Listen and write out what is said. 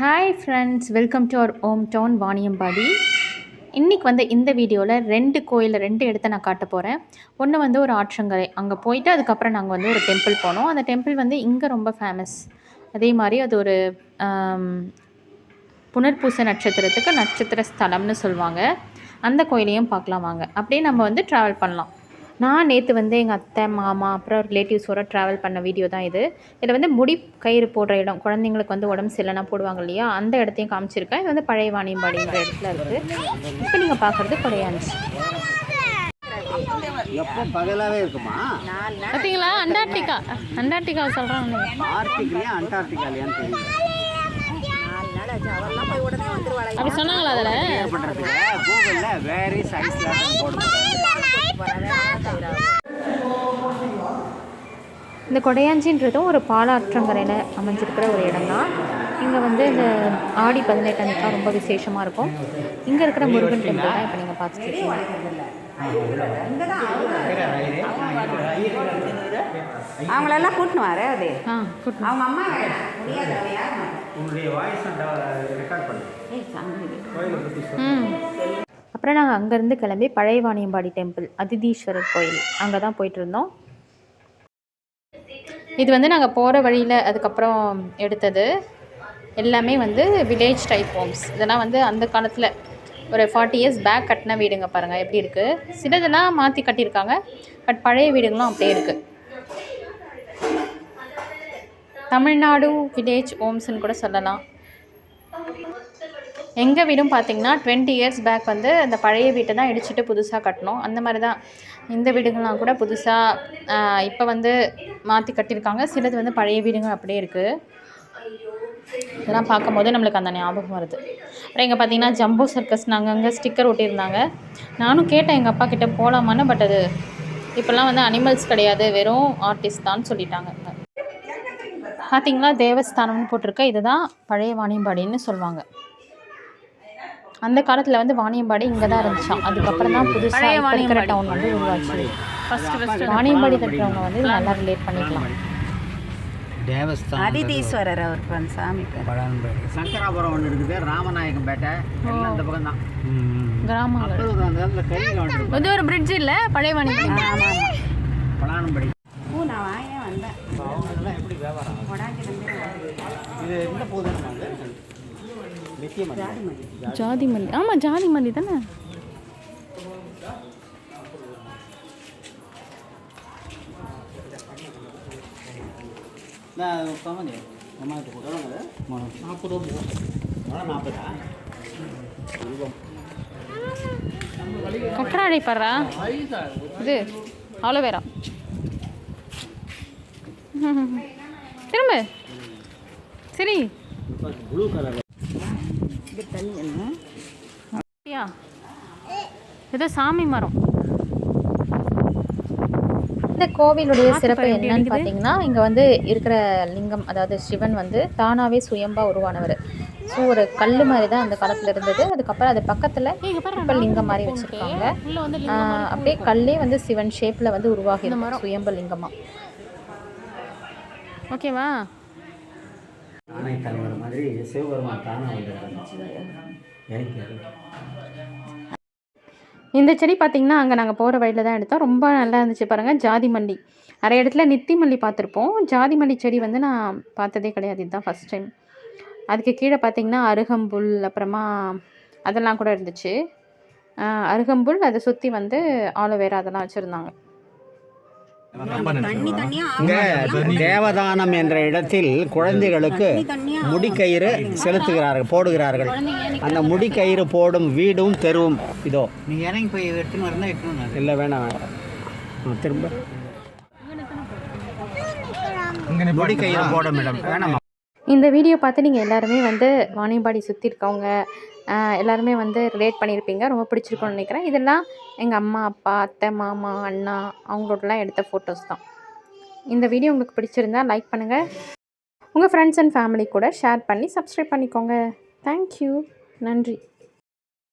Hi friends welcome to our home town Vaniyambadi இன்றைக்கி வந்து இந்த வீடியோவில் ரெண்டு கோயிலில் ரெண்டு இடத்த நான் காட்ட போகிறேன் ஒன்று வந்து ஒரு ஆற்றங்கரை. அங்கே போயிட்டு அதுக்கப்புறம் நாங்கள் வந்து ஒரு டெம்பிள் போனோம். அந்த டெம்பிள் வந்து இங்கே ரொம்ப ஃபேமஸ் அதே மாதிரி அது ஒரு புனர்பூச நட்சத்திரத்துக்கு நட்சத்திர ஸ்தலம்னு சொல்லுவாங்க. அந்த கோயிலையும் பார்க்கலாம் வாங்க. அப்படியே நம்ம வந்து ட்ராவல் பண்ணலாம். நான் நேற்று வந்து எங்கள் அத்தை மாமா அப்புறம் ரிலேட்டிவ்ஸோட ட்ராவல் பண்ண வீடியோ தான் இது. இதில் வந்து முடி கயிறு போடுற இடம் குழந்தைங்களுக்கு வந்து உடம்பு சரியில்லைனா போடுவாங்க இல்லையா? அந்த இடத்தையும் காமிச்சிருக்கேன். இது வந்து பழைய வாணியம்பாடிங்கிற இடத்துல இருக்குது இப்போ நீங்கள் பார்க்குறது கொடையாஞ்சி எப்போ பகலாவே இருக்குமா? பார்த்தீங்களா அண்டார்டிகா. அண்டார்டிகா சொல்கிறாங்க ஆர்டிக்லையா அண்டார்டிகாலையான்னு தெரியல. அப்படி சொன்னாங்களா அதில்? கூகுளில் இந்த கொடையாஞ்சின்றதும் ஒரு பாலாற்றங்கரையில் அமைஞ்சிருக்கிற ஒரு இடம் தான் இங்கே வந்து இந்த ஆடி பதினெட்டு அன்னைக்கு ரொம்ப விசேஷமாக இருக்கும். இங்கே இருக்கிற முருகன் டெம்பிள் தான் இப்போ நீங்கள் பார்த்துட்டு இருக்கீங்க. அவங்களெல்லாம் கூட்டின்னு வர அது அவங்க அம்மா அப்புறம் நாங்கள் அங்கேருந்து கிளம்பி பழைய வாணியம்பாடி டெம்பிள் அதிதீஸ்வரர் கோயில். அங்கே தான் போயிட்டு இருந்தோம் இது வந்து நாங்கள் போகிற வழியில் அதுக்கப்புறம் எடுத்தது. எல்லாமே வந்து வில்லேஜ் டைப் ஹோம்ஸ் இதெல்லாம் வந்து அந்த காலத்தில் ஒரு ஃபார்ட்டி இயர்ஸ் பேக் கட்டின வீடுங்க பாருங்கள் எப்படி இருக்குது சிலதெல்லாம் மாற்றி கட்டியிருக்காங்க. பட் பழைய வீடுங்களும் அப்படியே இருக்குது தமிழ்நாடு வில்லேஜ் ஹோம்ஸ்னு கூட சொல்லலாம். எங்கள் வீடும் பார்த்தீங்கன்னா டுவெண்ட்டி இயர்ஸ் பேக் வந்து அந்த பழைய வீட்டை தான் இடிச்சிட்டு புதுசாக கட்டணும் அந்த மாதிரி தான் இந்த வீடுங்கள்லாம் கூட புதுசாக இப்போ வந்து மாற்றி கட்டியிருக்காங்க. சிலது வந்து பழைய வீடுங்க அப்படியே இருக்குது இதெல்லாம் பார்க்கும்போது நம்மளுக்கு அந்த ஞாபகம் வருது. அப்புறம் இங்கே பார்த்தீங்கன்னா ஜம்போ சர்க்கஸ் நாங்கள் அங்கே ஸ்டிக்கர் ஒட்டியிருந்தாங்க. நானும் கேட்டேன் எங்கள் அப்பா கிட்டே போகலாமான்னு பட் அது இப்போல்லாம் வந்து அனிமல்ஸ் கிடையாது வெறும் ஆர்டிஸ்ட் தான் சொல்லிட்டாங்க. பார்த்தீங்களா தேவஸ்தானம்னு போட்டிருக்க இதுதான் பழைய வாணியம்பாடின்னு சொல்லுவாங்க. அந்த காலத்தில் வந்து வாணியம்பாடி இங்கே தான் இருந்துச்சாம் அதுக்கப்புறம் தான் புதுசாக இருக்கிற டவுன் வந்து உருவாச்சு. வாணியம்பாடி கட்டுறவங்க வந்து நல்லா ரிலேட் பண்ணிக்கலாம். தேவஸ்தானம் அதிதீஸ்வரர் அந்த சாமி பேர். சங்கராபுரம் ஒன்று இருக்குது ராமநாயகம் பேட்டை. எல்லாம் பக்கம் தான். அந்த கையில் வந்துருக்கு இது ஒரு பிரிட்ஜ் இல்லை? பழைய பழானம்படி பூ நான் வாங்கினே வந்தேன். எப்படி வியாபாரம் இது எந்த ஜாதி மல்லி ஆமாம் ஜாதி மல்லி தானே? கம்மி அம்மாவுக்கு கொடுங்க நாற்பது ரூபா நாற்பதா படுறா இது ஆலோவேரா திரும்ப சரி ப்ளூ கலர் இது சாமி மரம் இந்த கோவிலுடைய சிறப்பு என்னன்னு பார்த்தீங்கன்னா இங்கே வந்து இருக்கிற லிங்கம் அதாவது சிவன் வந்து தானாகவே சுயம்பா உருவானவர். ஸோ ஒரு கல் மாதிரி தான் அந்த காலத்தில் இருந்தது. அதுக்கப்புறம் அது பக்கத்தில் இப்போ லிங்கம் மாதிரி வச்சுருக்காங்க. அப்படியே கல்லே வந்து சிவன் ஷேப்பில் வந்து உருவாகி சுயம்ப லிங்கமாக ஓகேவா ஆணை தலைவர் மாதிரி சிவபெருமான் தானே வந்து எனக்கு இந்த செடி பார்த்தீங்கன்னா அங்கே நாங்கள் போகிற வழியில் தான் எடுத்தோம். ரொம்ப நல்லா இருந்துச்சு பாருங்கள் ஜாதி மல்லி. நிறைய இடத்துல நித்தி மல்லி பார்த்துருப்போம். ஜாதி மல்லி செடி வந்து நான் பார்த்ததே கிடையாது. இதுதான் ஃபஸ்ட் டைம் அதுக்கு கீழே பார்த்திங்கன்னா அருகம்புல் அப்புறமா அதெல்லாம் கூட இருந்துச்சு. அருகம்புல் அதை சுற்றி வந்து ஆலோவேரா அதெல்லாம் வச்சுருந்தாங்க. தேவதானம் என்ற இடத்தில் குழந்தைகளுக்கு முடிக்கயிறு செலுத்துகிறார்கள் போடுகிறார்கள். அந்த முடிக்கயிறு போடும் வீடும் தெருவும். இதோ. நீங்கள் இறங்கி போய் எடுத்துன்னு வரணும் எடுத்துன்னு வரணும். இல்லை வேணாம் வேணாம். ஆ, திரும்ப. முடிக்கயிறு போடும் இடம். வேணாமா இந்த வீடியோ பார்த்து நீங்கள் எல்லாருமே வந்து வாணியம்பாடி சுற்றி இருக்கவங்க எல்லாருமே வந்து ரிலேட் பண்ணியிருப்பீங்க. ரொம்ப பிடிச்சிருக்கும்னு நினைக்கிறேன். இதெல்லாம் எங்கள் அம்மா அப்பா அத்தை மாமா அண்ணா அவங்களோடலாம் எடுத்த ஃபோட்டோஸ் தான். இந்த வீடியோ உங்களுக்கு பிடிச்சிருந்தா லைக் பண்ணுங்கள் உங்கள் ஃப்ரெண்ட்ஸ் அண்ட் ஃபேமிலி கூட ஷேர் பண்ணி சப்ஸ்கிரைப் பண்ணிக்கோங்க. தேங்க்யூ நன்றி.